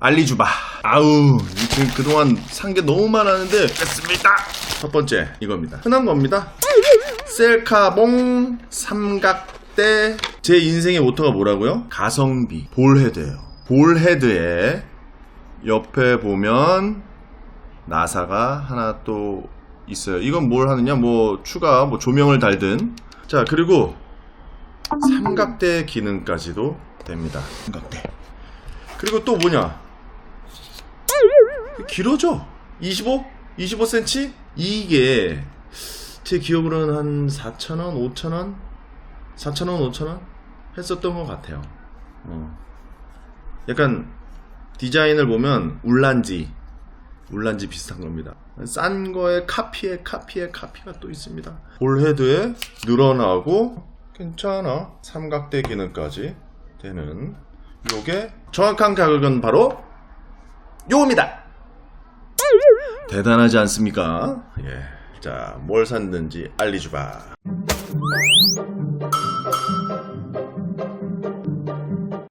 알리주바. 아우, 지금 그동안 산 게 너무 많았는데 뺐습니다. 첫 번째 이겁니다. 흔한 겁니다. 셀카봉 삼각대 제 인생의 모터가 뭐라고요? 가성비 볼헤드예요. 볼헤드에 옆에 보면 나사가 하나 또 있어요. 이건 뭘 하느냐? 뭐 추가 뭐 조명을 달든 자 그리고 삼각대 기능까지도 됩니다. 삼각대. 그리고 또 뭐냐? 길어져. 25? 25cm? 이게 제 기억으로는 한 4,000원, 5,000원? 4,000원, 5,000원? 했었던 것 같아요. 어. 약간 디자인을 보면 울란지, 울란지 비슷한 겁니다. 싼 거에 카피에 카피에 카피가 또 있습니다. 볼 헤드에 늘어나고 괜찮아. 삼각대 기능까지 되는 요게 정확한 가격은 바로 요겁니다. 대단하지 않습니까? 예. 자, 뭘 샀는지 알리주바.